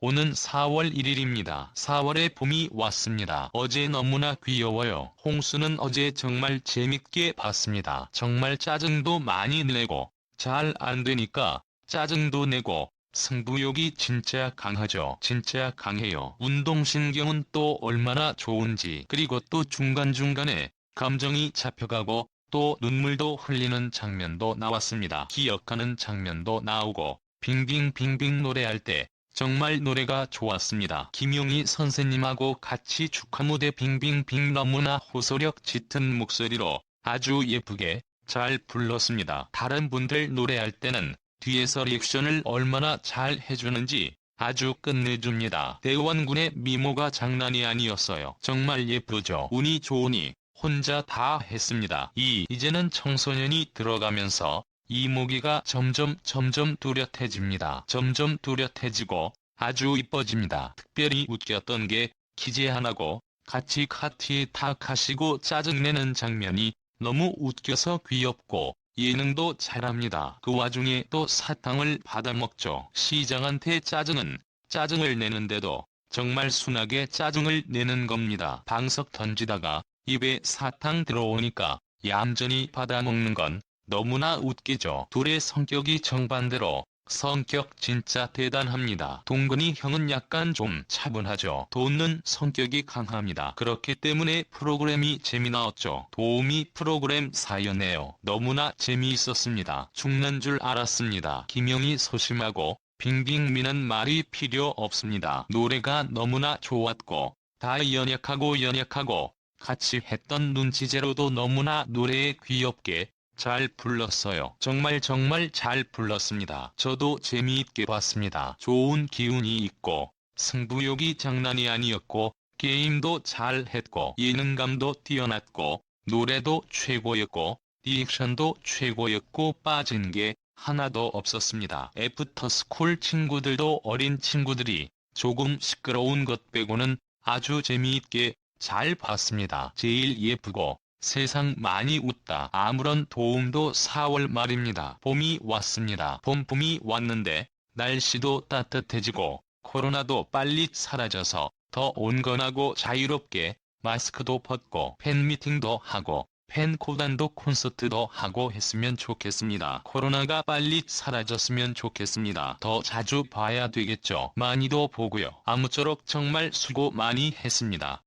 오는 4월 1일입니다. 4월의 봄이 왔습니다. 어제 너무나 귀여워요. 홍수는 어제 정말 재밌게 봤습니다. 정말 짜증도 많이 내고 잘 안 되니까 짜증도 내고 승부욕이 진짜 강하죠. 진짜 강해요. 운동신경은 또 얼마나 좋은지 그리고 또 중간중간에 감정이 잡혀가고 또 눈물도 흘리는 장면도 나왔습니다. 기억하는 장면도 나오고 빙빙빙빙 노래할 때 정말 노래가 좋았습니다. 김용희 선생님하고 같이 축하 무대 빙빙빙 너무나 호소력 짙은 목소리로 아주 예쁘게 잘 불렀습니다. 다른 분들 노래할 때는 뒤에서 리액션을 얼마나 잘 해주는지 아주 끝내줍니다. 대원군의 미모가 장난이 아니었어요. 정말 예쁘죠. 운이 좋으니 혼자 다 했습니다. 이 이제는 청소년이 들어가면서 이모기가 점점 점점 뚜렷해집니다. 점점 뚜렷해지고 아주 이뻐집니다. 특별히 웃겼던 게 기재 하나고 같이 카트에 탁 하시고 짜증내는 장면이 너무 웃겨서 귀엽고 예능도 잘합니다. 그 와중에 또 사탕을 받아먹죠. 시장한테 짜증은 짜증을 내는데도 정말 순하게 짜증을 내는 겁니다. 방석 던지다가 입에 사탕 들어오니까 얌전히 받아먹는 건 너무나 웃기죠. 둘의 성격이 정반대로 성격 진짜 대단합니다. 동근이 형은 약간 좀 차분하죠. 도는 성격이 강합니다. 그렇기 때문에 프로그램이 재미나왔죠. 도우미 프로그램 사연네요. 너무나 재미있었습니다. 죽는 줄 알았습니다. 김영이 소심하고 빙빙미는 말이 필요 없습니다. 노래가 너무나 좋았고 다 연약하고 연약하고 같이 했던 눈치제로도 너무나 노래에 귀엽게 잘 불렀어요. 정말 정말 잘 불렀습니다. 저도 재미있게 봤습니다. 좋은 기운이 있고 승부욕이 장난이 아니었고 게임도 잘 했고 예능감도 뛰어났고 노래도 최고였고 리액션도 최고였고 빠진 게 하나도 없었습니다. 애프터스쿨 친구들도 어린 친구들이 조금 시끄러운 것 빼고는 아주 재미있게 잘 봤습니다. 제일 예쁘고 세상 많이 웃다. 아무런 도움도 4월 말입니다. 봄이 왔습니다. 봄봄이 왔는데 날씨도 따뜻해지고 코로나도 빨리 사라져서 더 온건하고 자유롭게 마스크도 벗고 팬미팅도 하고 팬코단도 콘서트도 하고 했으면 좋겠습니다. 코로나가 빨리 사라졌으면 좋겠습니다. 더 자주 봐야 되겠죠. 많이도 보고요. 아무쪼록 정말 수고 많이 했습니다.